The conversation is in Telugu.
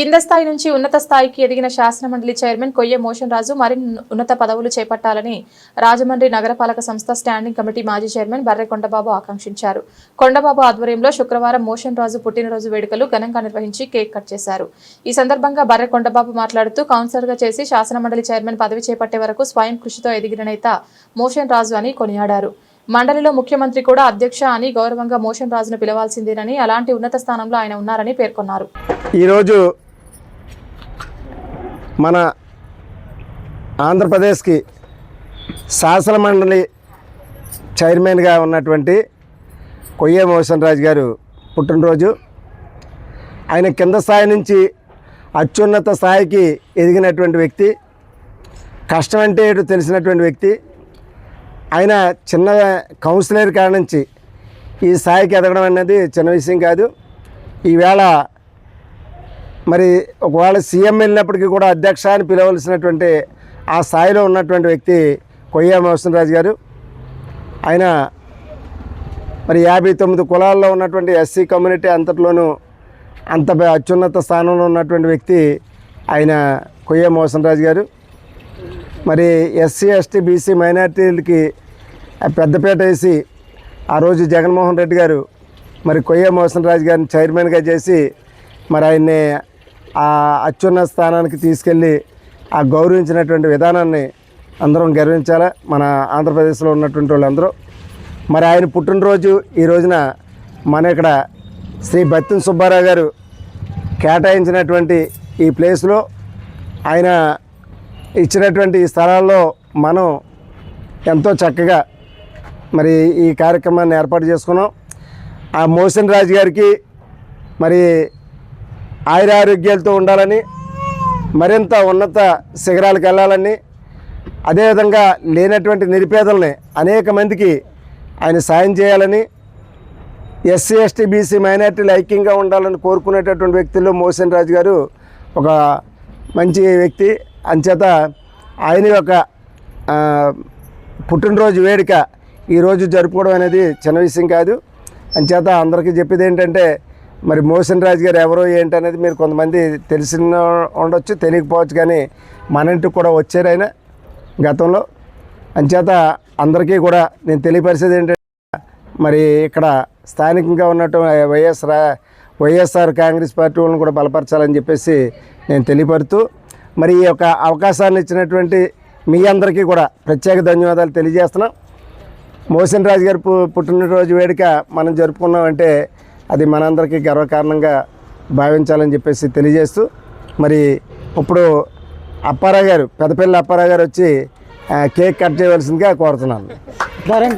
కింద స్థాయి నుంచి ఉన్నత స్థాయికి ఎదిగిన శాసనమండలి చైర్మన్ కొయ్య మోషన్ రాజు మరిన్ని ఉన్నత పదవులు చేపట్టాలని రాజమండ్రి నగరపాలక సంస్థ స్టాండింగ్ కమిటీ మాజీ చైర్మన్ బర్రె కొండబాబు ఆకాంక్షించారు. కొండబాబు ఆధ్వర్యంలో శుక్రవారం మోషన్ రాజు పుట్టినరోజు వేడుకలు ఘనంగా నిర్వహించి కేక్ కట్ చేశారు. ఈ సందర్భంగా బర్రె కొండబాబు మాట్లాడుతూ కౌన్సిలర్గా చేసి శాసనమండలి చైర్మన్ పదవి చేపట్టే వరకు స్వయం కృషితో ఎదిగిన నేత మోషన్ రాజు అని కొనియాడారు. మండలిలో ముఖ్యమంత్రి కూడా అధ్యక్ష అని గౌరవంగా మోషన్ రాజును పిలవాల్సిందేనని అలాంటి ఉన్నత స్థానంలో ఆయన ఉన్నారని పేర్కొన్నారు. ఈరోజు మన ఆంధ్రప్రదేశ్కి శాసన మండలి చైర్మన్గా ఉన్నటువంటి కొయ్య మోహన్ రాజు గారు పుట్టినరోజు. ఆయన కింద స్థాయి నుంచి అత్యున్నత స్థాయికి ఎదిగినటువంటి వ్యక్తి కష్టం అంటే ఏంటో తెలిసినటువంటి వ్యక్తి. ఆయన చిన్న కౌన్సిలర్ కాడ నుంచి ఈ స్థాయికి ఎదగడం అనేది చిన్న విషయం కాదు. ఈవేళ మరి ఒకవేళ సీఎం వెళ్ళినప్పటికీ కూడా అధ్యక్ష అని పిలవలసినటువంటి ఆ స్థాయిలో ఉన్నటువంటి వ్యక్తి కొయ్య మోహన్ రాజు గారు. ఆయన మరి యాభై తొమ్మిది కులాల్లో ఉన్నటువంటి ఎస్సీ కమ్యూనిటీ అంతట్లోనూ అంత అత్యున్నత స్థానంలో ఉన్నటువంటి వ్యక్తి ఆయన కొయ్య మోహన్ రాజు గారు. మరి ఎస్సీ ఎస్టీ బీసీ మైనార్టీలకి పెద్దపేట వేసి ఆ రోజు జగన్మోహన్ రెడ్డి గారు మరి కొయ్య మోహన్ రాజు గారిని చైర్మన్గా చేసి మరి ఆయన్ని ఆ అత్యున్నత స్థానానికి తీసుకెళ్ళి ఆ గౌరవించినటువంటి విధానాన్ని అందరం గర్వించాలా. మన ఆంధ్రప్రదేశ్లో ఉన్నటువంటి వాళ్ళందరూ. మరి ఆయన పుట్టినరోజు ఈ రోజున మన ఇక్కడ శ్రీ బత్తిన సుబ్బారావు గారు కేటాయించినటువంటి ఈ ప్లేస్లో ఆయన ఇచ్చినటువంటి ఈ స్థలాల్లో మనం ఎంతో చక్కగా మరి ఈ కార్యక్రమాన్ని ఏర్పాటు చేసుకున్నాం. ఆ మోసన్ రాజు గారికి మరి ఆయురారోగ్యాలతో ఉండాలని మరింత ఉన్నత శిఖరాలకు వెళ్ళాలని అదేవిధంగా లేనటువంటి నిరుపేదల్ని అనేక మందికి ఆయన సాయం చేయాలని ఎస్సీ ఎస్టీ బీసీ మైనార్టీలు ఐక్యంగా ఉండాలని కోరుకునేటటువంటి వ్యక్తుల్లో మోసన్ రాజు గారు ఒక మంచి వ్యక్తి. అంచేత ఆయన యొక్క పుట్టినరోజు వేడుక ఈరోజు జరుపుకోవడం అనేది చిన్న విషయం కాదు. అంచేత అందరికీ చెప్పేది ఏంటంటే మరి మోసన్ రాజు గారు ఎవరో ఏంటనేది మీరు కొంతమంది తెలిసిన ఉండొచ్చు తెలియకపోవచ్చు కానీ మన ఇంటికి కూడా వచ్చారు ఆయన గతంలో. అంచేత అందరికీ కూడా నేను తెలియపరిచేది ఏంటంటే మరి ఇక్కడ స్థానికంగా ఉన్నటువంటి వైఎస్ రా వైఎస్ఆర్ కాంగ్రెస్ పార్టీ వాళ్ళని కూడా బలపరచాలని చెప్పేసి నేను తెలియపరుతూ మరి ఈ యొక్క అవకాశాన్ని ఇచ్చినటువంటి మీ అందరికీ కూడా ప్రత్యేక ధన్యవాదాలు తెలియజేస్తున్నాం. మోసన్ రాజు గారు పు- పుట్టినరోజు వేడుక మనం జరుపుకున్నామంటే అది మనందరికీ గర్వకారణంగా భావించాలని చెప్పేసి తెలియజేస్తూ మరి ఇప్పుడు అప్పారావు గారు పెద్దపల్లి అప్పారావు గారు వచ్చి కేక్ కట్ చేయవలసిందిగా కోరుతున్నాను.